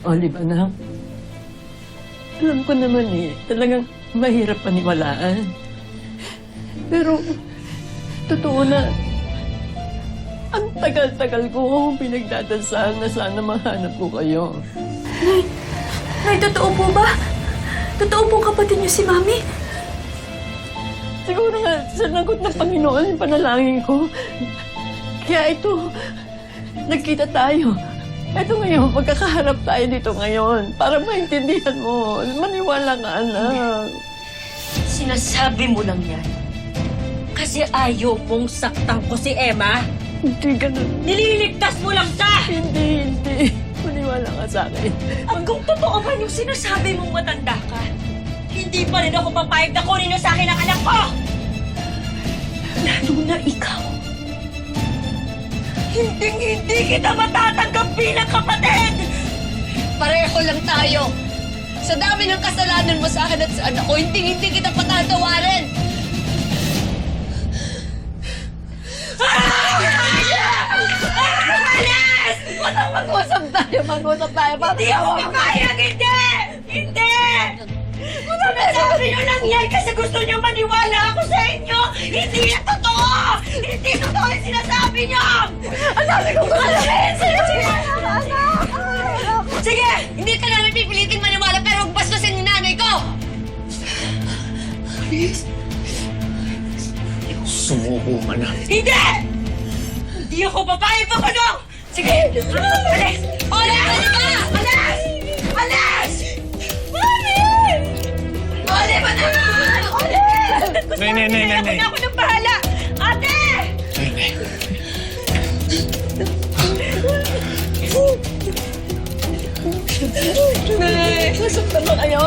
Olive, anak. Alam ko naman eh, talagang mahirap paniwalaan. Pero, totoo na, ang tagal-tagal ko pinagdadasal na sana mahanap ko kayo. Nay, totoo po ba? Totoo po kapatid niyo si Mami? Siguro nga, sanagot ng Panginoon yung panalangin ko. Kaya ito, nagkita tayo. Ito ngayon, pagkakaharap tayo dito ngayon para maintindihan mo. Maniwala ka, anak. Sinasabi mo lang yan. Kasi ayaw mong saktan ko si Emma. Hindi ganun. Nililigtas mo lang siya! Hindi, hindi. Maniwala ka sa akin. Kung totoo ba yung sinasabi mong matanda ka, hindi pa rin ako papayag na kunin sa akin ang anak ko! Lalo na ikaw. Hinding-hindi kita matatanggap bilang kapatid! Pareho lang tayo. Sa dami ng kasalanan mo sa akin at sa anak ko, hindi hindi kita patatawarin. Mag-usap tayo, mag-usap tayo. Hindi ako papayag! Hindi! Hindi! Sinasabi niyo lang yan kasi gusto niyo maniwala ako sa inyo! Hindi yan totoo! Hindi totoo yung sinasabi niyo! Ang sabi ko kalamin! Sige! Sige, hindi ka namin pipiliting maniwala pero huwag bastusin yung nanay ko. Sumuko ka na. Hindi! Hindi ako papayag pa ano! Sige! Alis! Ola, ano ba? Alis! Ba naman? Alis! Gusto Nay, nay, nay, nay, Ako nay. na ako ng bahala! Ate! Nay, nay. Nay, nasaktan ba kayo?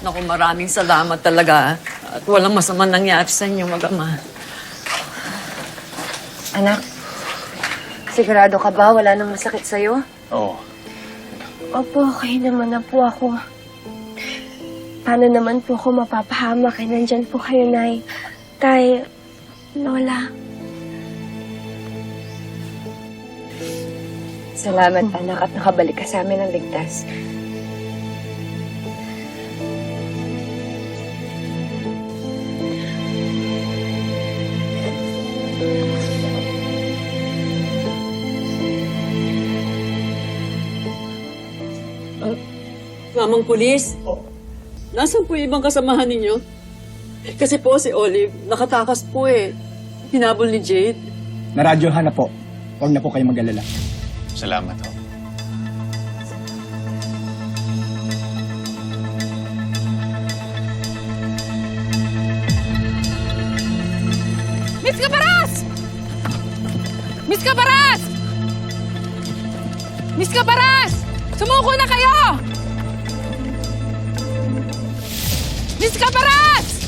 Naku, maraming salamat talaga. At walang masama nangyari sa inyo, mag-ama. Anak, sigurado ka ba wala nang masakit sa'yo? Oo. Opo, okay naman na po ako. Paano naman po ako mapapahamak kay nandyan po kayo, Nay? Tay, Lola. Salamat, anak, at nakabalik ka sa amin ng ligtas. Mamang pulis, nasaan po yung ibang kasamahan ninyo? Kasi po si Olive, nakatakas po eh. Hinabol ni Jade. Naradyohan na po. Huwag na po kayo mag-alala. Salamat ho. Miss Caparas! Miss Caparas! Miss Caparas! Sumuko na kayo! Miss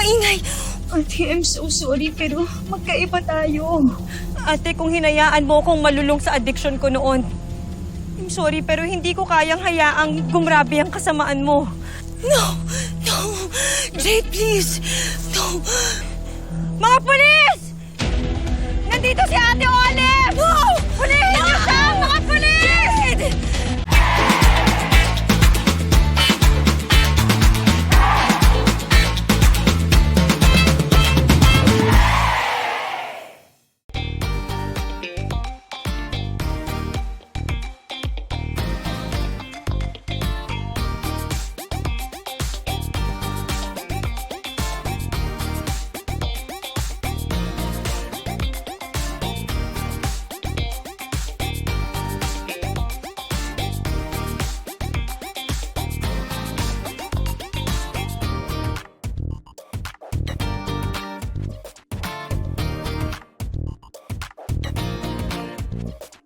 maingay. Ate, I'm so sorry, pero magkaiba tayo. Ate, kung hinayaan mo akong malulong sa addiction ko noon, sorry pero hindi ko kayang hayaang gumrabe ang kasamaan mo. No! No! Jade, please! No! Mga pulis! день.